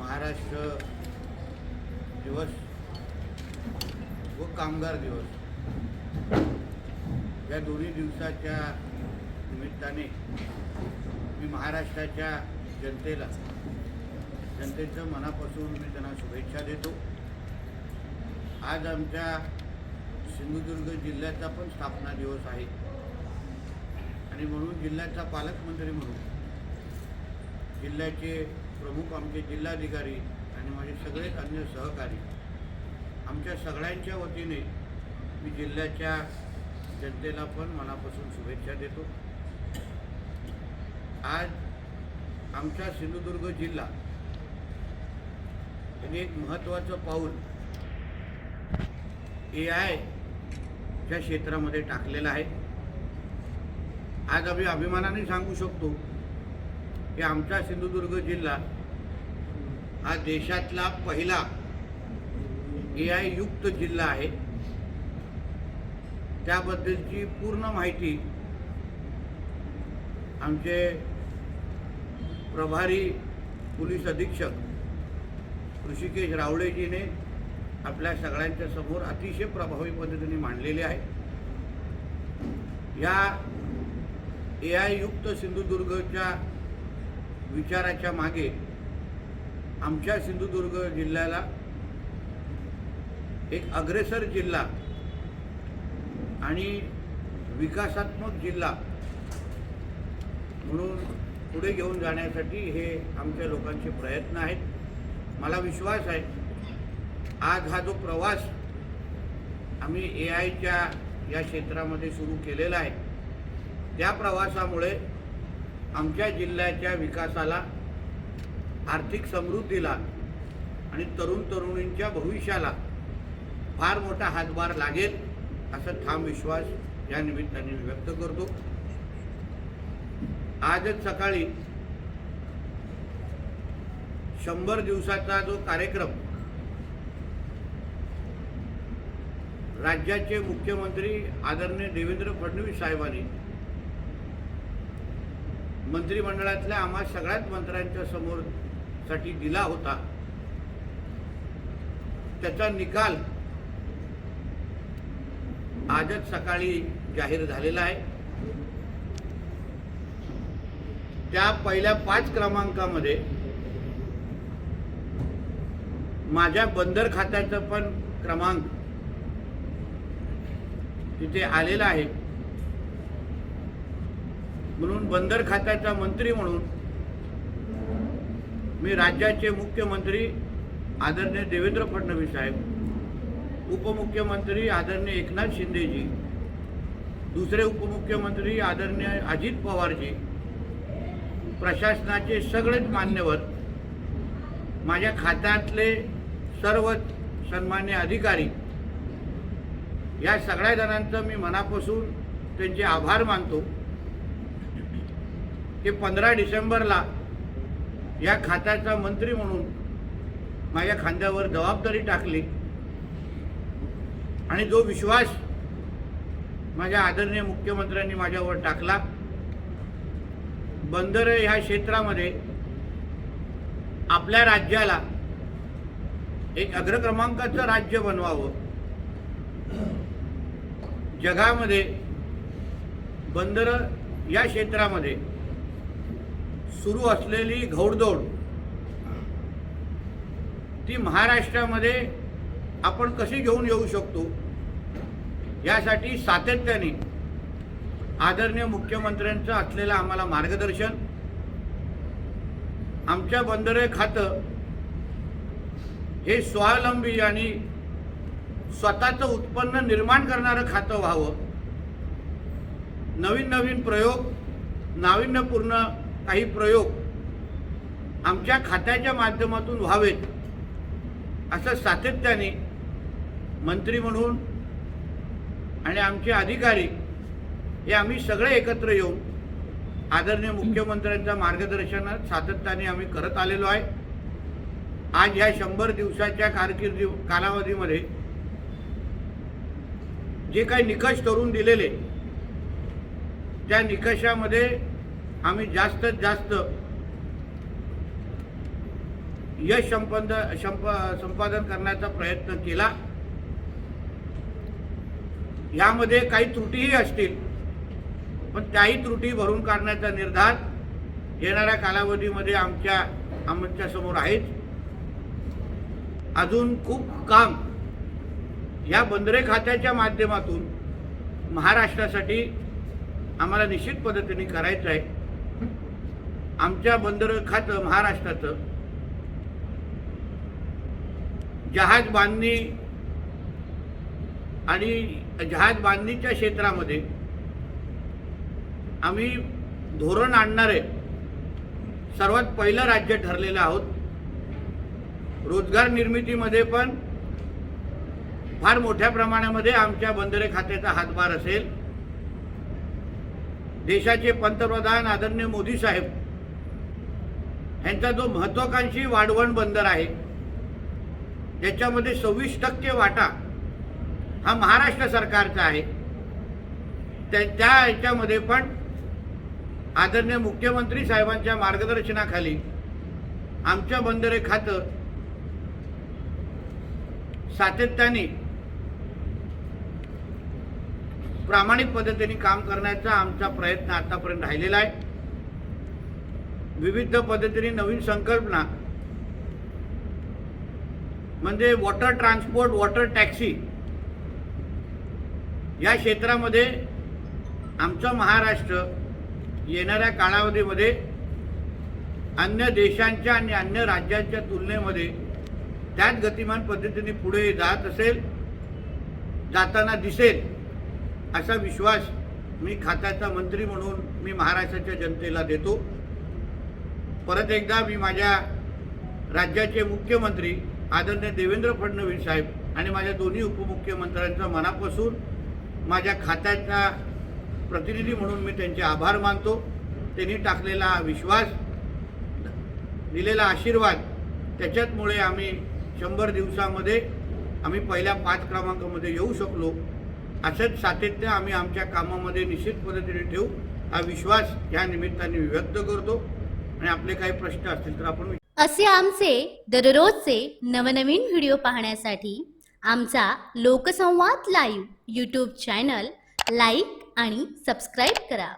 महाराष्ट्र दिवस व कामगार दिवस. या दोन्ही दिवसाच्या निमित्ताने मी महाराष्ट्राच्या जनतेला जनतेचं मनापासून मी त्यांना शुभेच्छा देतो. आज आमच्या सिंधुदुर्ग जिल्ह्याचा पण स्थापना दिवस आहे. आणि म्हणून जिल्ह्याचा पालकमंत्री म्हणून जिल्ह्याचे प्रमुख आमचे जिल्हाधिकारी आणि माझे सगळेच अन्य सहकारी. आमच्या सगळ्यांच्या वतीने मी जिल्ह्याच्या जनतेला पण मनापासून शुभेच्छा देतो. आज आमचा सिंधुदुर्ग जिल्हा यांनी एक महत्त्वाचं पाऊल ए आयच्या क्षेत्रामध्ये टाकलेलं आहे. आज आम्ही अभिमानाने सांगू शकतो की आमचा सिंधुदुर्ग जिल्हा हा देशातला पहिला ए आय युक्त जिल्हा आहे. त्याबद्दलची पूर्ण माहिती आमचे प्रभारी पोलीस अधीक्षक ऋषिकेश रावळेजीने आपल्या सगळ्यांच्या समोर अतिशय प्रभावी पद्धतीने मांडलेले आहे. या ए आय युक्त सिंधुदुर्गच्या विचाराच्या मागे आमच्या सिंधुदुर्ग जिल्ह्याला एक अग्रेसर जिल्हा आणि विकासात्मक जिल्हा म्हणून पुढे घेऊन जाण्यासाठी हे आमच्या लोकांचे प्रयत्न आहेत. मला विश्वास आहे आज हा जो प्रवास आम्ही ए आयच्या या क्षेत्रामध्ये सुरू केलेला आहे त्या प्रवासामुळे आमच्या जिल्ह्याच्या विकासाला आर्थिक समृद्धीला आणि तरुण तरुणींच्या भविष्याला फार मोठा हातभार लागेल असा ठाम विश्वास या निमित्ताने मी व्यक्त करतो. आजच सकाळी शंभर दिवसाचा जो कार्यक्रम राज्याचे मुख्यमंत्री आदरणीय देवेंद्र फडणवीस साहेबांनी मंत्रिमंडळातल्या आम्हा सगळ्याच मंत्र्यांच्या समोर साठी दिला होता. त्याचा निकाल आजच सकाळी जाहीर झालेला आहे. त्या पहिल्या पाच क्रमांकामध्ये माझ्या बंदर खात्याचं पण क्रमांक तिथे आलेला आहे. म्हणून बंदर खात्याचा मंत्री म्हणून मी राज्याचे मुख्यमंत्री आदरणीय देवेंद्र फडणवीस साहेब उपमुख्यमंत्री आदरणीय एकनाथ शिंदेजी दुसरे उपमुख्यमंत्री आदरणीय अजित पवारजी प्रशासनाचे सगळेच मान्यवर माझ्या खात्यातले सर्व सन्मान्य अधिकारी या सगळ्या जणांचं मी मनापासून त्यांचे आभार मानतो. की पंधरा डिसेंबरला या खात्याचा मंत्री म्हणून माझ्या खांद्यावर जबाबदारी टाकली. आणि जो विश्वास माझ्या आदरणीय मुख्यमंत्र्यांनी माझ्यावर टाकला बंदर ह्या क्षेत्रामध्ये आपल्या राज्याला एक अग्रक्रमांकाचं राज्य बनवावं. जगामध्ये बंदर या क्षेत्रामध्ये सुरू असलेली घौडदौड ती महाराष्ट्रामध्ये आपण कशी घेऊन येऊ शकतो? यासाठी सातत्याने आदरणीय मुख्यमंत्र्यांचं असलेलं आम्हाला मार्गदर्शन आमच्या बंदरे खातं हे स्वावलंबी आणि स्वतःचं उत्पन्न निर्माण करणारं खातं व्हावं. नवीन नवीन प्रयोग नाविन्यपूर्ण काही प्रयोग आमच्या खात्याच्या माध्यमातून व्हावेत असं सातत्याने मंत्री म्हणून आणि आमचे अधिकारी हे आम्ही सगळे एकत्र येऊन आदरणीय मुख्यमंत्र्यांच्या मार्गदर्शनात सातत्याने आम्ही करत आलेलो आहे. आज ह्या शंभर दिवसाच्या कारकिर्दी कालावधीमध्ये जे काही निकष करून दिलेले त्या निकषामध्ये आम्ही जास्तीत जास्त यश संपद संप संपादन करण्याचा प्रयत्न केला. यामध्ये काही त्रुटीही असतील पण त्याही त्रुटी भरून काढण्याचा निर्धार येणाऱ्या कालावधीमध्ये आमच्या आमच्यासमोर आहेच अजून खूप काम या बंदरे खात्याच्या माध्यमातून महाराष्ट्रासाठी आम्हाला निश्चित पद्धतीने करायचं आहे. आमच्या बंदर खातं महाराष्ट्राचं. जहाज बांधणी आणि जहाज बांधणीच्या क्षेत्रामध्ये आम्ही धोरण आणणारे सर्वात पहिलं राज्य ठरलेलं आहोत. रोजगार निर्मितीमध्ये पण फार मोठ्या प्रमाणामध्ये आमच्या बंदरे खात्याचा हातभार असेल. देशाचे पंतप्रधान आदरणीय मोदी साहेब यांचा जो महत्वाकांक्षी वाढवण बंदर आहे ज्याच्यामध्ये सव्वीस टक्के वाटा हा महाराष्ट्र सरकारचा आहे. त्या त्या याच्यामध्ये पण आदरणीय मुख्यमंत्री साहेबांच्या मार्गदर्शनाखाली आमच्या बंदरे खातं सातत्याने प्रामाणिक पद्धतीने काम करण्याचा आमचा प्रयत्न आतापर्यंत राहिलेला आहे. विविध पद्धतीने नवीन संकल्पना. म्हणजे वॉटर ट्रान्सपोर्ट वॉटर टॅक्सी या क्षेत्रामध्ये आमचं महाराष्ट्र येणाऱ्या कालावधीमध्ये अन्य देशांच्या आणि अन्य राज्यांच्या तुलनेमध्ये त्याच गतिमान पद्धतीने पुढे जात असेल जाताना दिसेल असा विश्वास मी खात्याचा मंत्री म्हणून मी महाराष्ट्राच्या जनतेला देतो. परत एकदा मी माझ्या राज्याचे मुख्यमंत्री आदरणीय देवेंद्र फडणवीस साहेब आणि माझ्या दोन्ही उपमुख्यमंत्र्यांचा मनापासून माझ्या खात्याचा प्रतिनिधी म्हणून मी त्यांचे आभार मानतो. त्यांनी टाकलेला विश्वास दिलेला आशीर्वाद त्याच्याचमुळे आम्ही शंभर दिवसामध्ये आम्ही पहिल्या पाच क्रमांकामध्ये येऊ शकलो. असंच सातत्य आम्ही आमच्या कामामध्ये निश्चित पद्धतीने ठेवू. हा विश्वास या निमित्ताने व्यक्त करतो. आणि आपले काही प्रश्न असतील तर आपण असे आमचे दररोजचे नवनवीन व्हिडिओ पाहण्यासाठी आमचा Loksamvad live YouTube channel like आणि सबस्क्राईब करा.